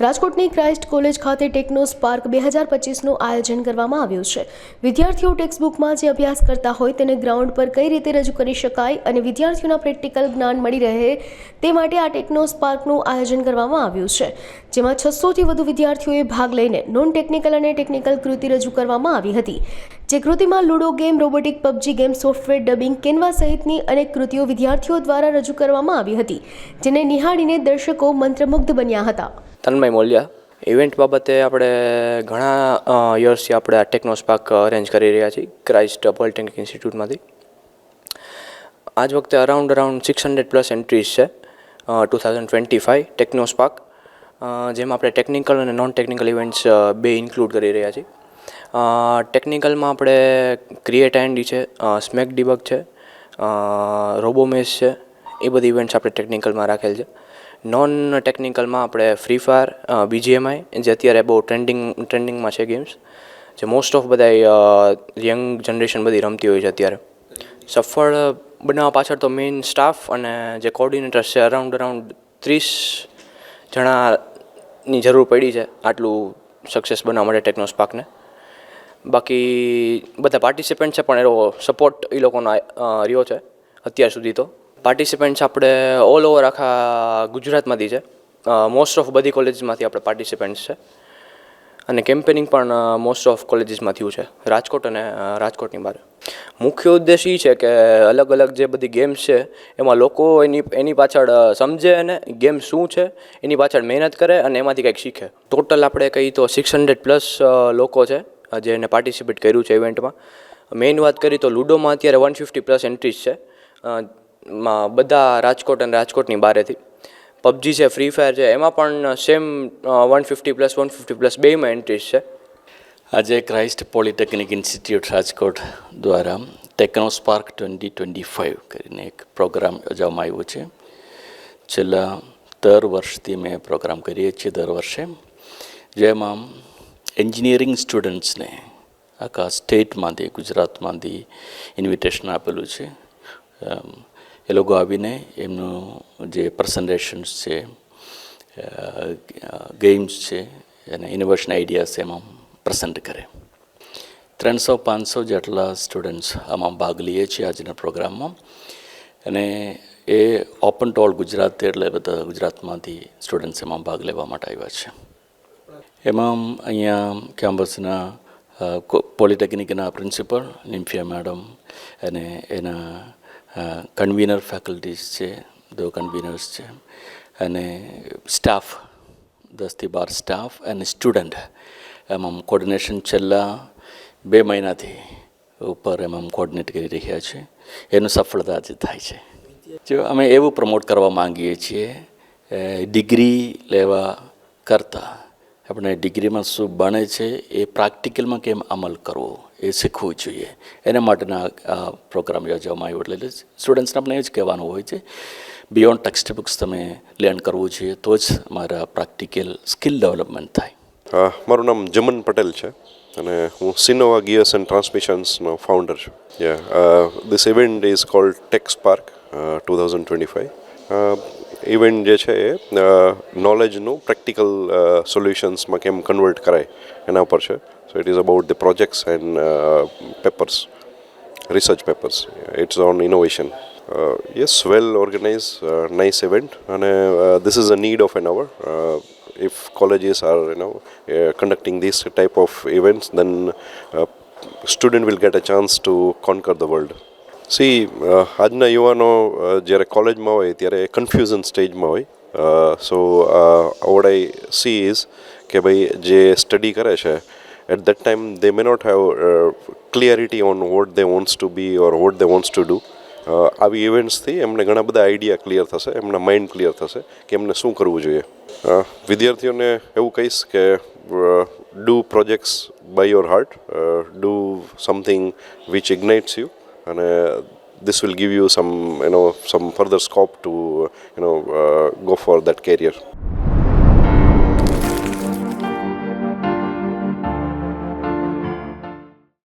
રાજકોટની Christ college ખાતે techno spark બે હજાર પચીસનું આયોજન કરવામાં આવ્યું છે. વિદ્યાર્થીઓ ટેક્સ્ટબુકમાં જે અભ્યાસ કરતા હોય તેને ગ્રાઉન્ડ પર કઈ રીતે રજૂ કરી શકાય અને વિદ્યાર્થીઓના પ્રેક્ટિકલ જ્ઞાન મળી રહે તે માટે આ ટેકનો સ્પાર્કનું આયોજન કરવામાં આવ્યું છે. જેમાં છસોથી વધુ વિદ્યાર્થીઓએ ભાગ લઈને નોન ટેકનિકલ અને ટેકનિકલ કૃતિ રજૂ કરવામાં આવી હતી. જે કૃતિમાં ludo game, robotic, PUBG game, software, dubbing, Canva સહિતની અનેક કૃતિઓ વિદ્યાર્થીઓ દ્વારા રજૂ કરવામાં આવી હતી, જેને નિહાળીને દર્શકો મંત્રમુગ્ધ બન્યા હતા. તન્મય મોલિયા, ઇવેન્ટ બાબતે આપણે ઘણા યર્સથી આપણે આ ટેકનોસ્પાર્ક અરેન્જ કરી રહ્યા છીએ, ક્રાઇસ્ટ પોલિટેકનિક ઇન્સ્ટિટ્યૂટમાંથી. આજ વખતે around around six hundred plus entries છે two thousand twenty five technospark જેમાં આપણે ટેકનિકલ અને નોન ટેકનિકલ ઇવેન્ટ્સ બે ઇન્ક્લુડ કરી રહ્યા છીએ. ટેકનિકલમાં આપણે ક્રિએટ એન્ડી છે સ્મેક ડિબગ છે રોબોમેસ છે, એ બધી ઇવેન્ટ્સ આપણે ટેકનિકલમાં રાખેલ છે. નોન ટેકનિકલમાં આપણે ફ્રી ફાયર બીજીએમઆઈ જે અત્યારે બહુ ટ્રેન્ડિંગ ટ્રેન્ડિંગમાં છે ગેમ્સ જે મોસ્ટ ઓફ બધા યંગ જનરેશન બધી રમતી હોય છે અત્યારે. સફળ બનાવવા પાછળ તો મેઇન સ્ટાફ અને જે કોર્ડિનેટર્સ છે અરાઉન્ડ અરાઉન્ડ ત્રીસ જણાની જરૂર પડી છે આટલું સક્સેસ બનાવવા માટે ટેકનોસ્પાર્કને બાકી બધા પાર્ટિસિપન્ટ છે, પણ એનો સપોર્ટ એ લોકોનો રહ્યો છે અત્યાર સુધી તો. પાર્ટિસિપન્ટ્સ આપણે ઓલ ઓવર આખા ગુજરાતમાંથી છે. મોસ્ટ ઓફ બધી કોલેજીસમાંથી આપણે પાર્ટિસિપન્ટ્સ છે. અને કેમ્પેનિંગ પણ મોસ્ટ ઓફ કોલેજીસમાં થયું છે. રાજકોટ અને રાજકોટની બહાર. મુખ્ય ઉદ્દેશ એ છે કે અલગ અલગ જે બધી ગેમ્સ છે, એમાં લોકો એની એની પાછળ સમજે અને ગેમ શું છે, એની પાછળ મહેનત કરે અને એમાંથી કંઈક શીખે. ટોટલ આપણે કહીએ તો સિક્સ હંડ્રેડ પ્લસ લોકો છે. અ, જેને પાર્ટિસિપેટ કર્યું છે ઇવેન્ટમાં મેઇન વાત કરી તો લૂડોમાં અત્યારે વન ફિફ્ટી પ્લસ એન્ટ્રીઝ છે. માં બધા રાજકોટ અને રાજકોટની બારેથી. પબજી છે ફ્રી ફાયર છે એમાં પણ same one fifty plus one fifty plus બેમાં એન્ટ્રીઝ છે. આજે ક્રાઇસ્ટ પોલિટેકનિક ઇન્સ્ટિટ્યૂટ રાજકોટ દ્વારા techno spark twenty twenty five કરીને એક પ્રોગ્રામ યોજવામાં આવ્યો છે. છેલ્લા દર વર્ષથી મેં પ્રોગ્રામ કરીએ છીએ દર વર્ષે. જેમાં એન્જિનિયરિંગ સ્ટુડન્ટ્સને આખા સ્ટેટમાંથી, ગુજરાતમાંથી ઇન્વિટેશન આપેલું છે. એ લોકો આવીને એમનું જે પ્રેઝન્ટેશન્સ છે ગેમ્સ છે, અને ઇનોવેશન આઈડિયાસ એમાં પ્રેઝન્ટ કરે. ત્રણસો પાંચસો જેટલા સ્ટુડન્ટ્સ આમાં ભાગ લઈએ છીએ આજના પ્રોગ્રામમાં અને એ ઓપન ટોલ ગુજરાત એટલે બધા ગુજરાતમાંથી સ્ટુડન્ટ્સ એમાં ભાગ લેવા માટે આવ્યા છે. એમાં અહીંયા કેમ્પસના પોલિટેકનિકના પ્રિન્સિપલ નિમ્ફિયા મેડમ અને એના કન્વીનર ફેકલ્ટીઝ છે દો કન્વીનર્સ છે અને સ્ટાફ દસથી બાર સ્ટાફ અને સ્ટુડન્ટ એમાં કોર્ડિનેશન છેલ્લા બે મહિનાથી ઉપર એમાં કોર્ડિનેટ કરી રહ્યા છે એનું સફળતા જે થાય છે જો અમે એવું પ્રમોટ કરવા માંગીએ છીએ ડિગ્રી લેવા કરતાં આપણે ડિગ્રીમાં શું બને છે એ પ્રેક્ટિકલમાં કેમ અમલ કરવો એ શીખવું જોઈએ. એના માટેના આ પ્રોગ્રામ યોજવામાં આવ્યો એટલે સ્ટુડન્ટ્સને આપણે એ જ કહેવાનું હોય છે બિયોન્ડ ટેક્સ્ટ બુક્સ તમે લર્ન કરવું જોઈએ તો જ મારા પ્રેક્ટિકલ સ્કિલ ડેવલપમેન્ટ થાય. મારું નામ જમન પટેલ છે અને હું સિનોવા ગિયર્સ એન્ડ ટ્રાન્સમિશન્સનો ફાઉન્ડર છું. Ya this event is called Techspark two thousand twenty five event જે છે એ નોલેજનું પ્રેક્ટિકલ સોલ્યુશન્સમાં કેમ કન્વર્ટ કરાય એના પર છે so it is about the projects and papers research papers. It's on innovation. Uh, yes, well organized, uh, nice event, and uh, this is a need of an hour. Uh, if colleges are, you know, uh, conducting this type of events, then uh, student will get a chance to conquer the world. see આજના યુવાનો જ્યારે કોલેજમાં હોય, ત્યારે confusion સ્ટેજમાં હોય. So what I see is કે ભાઈ, જે સ્ટડી કરે છે at that time they may not have clarity on what they wants to be or what they wants to do આવી ઇવેન્ટ્સથી એમને ઘણા બધા આઈડિયા ક્લિયર થશે, એમના માઇન્ડ ક્લિયર થશે કે એમને શું કરવું જોઈએ. વિદ્યાર્થીઓને એવું કહીશ કે do projects by your heart do something which ignites you અને this will give you some you know some further scope to you know uh, go for that career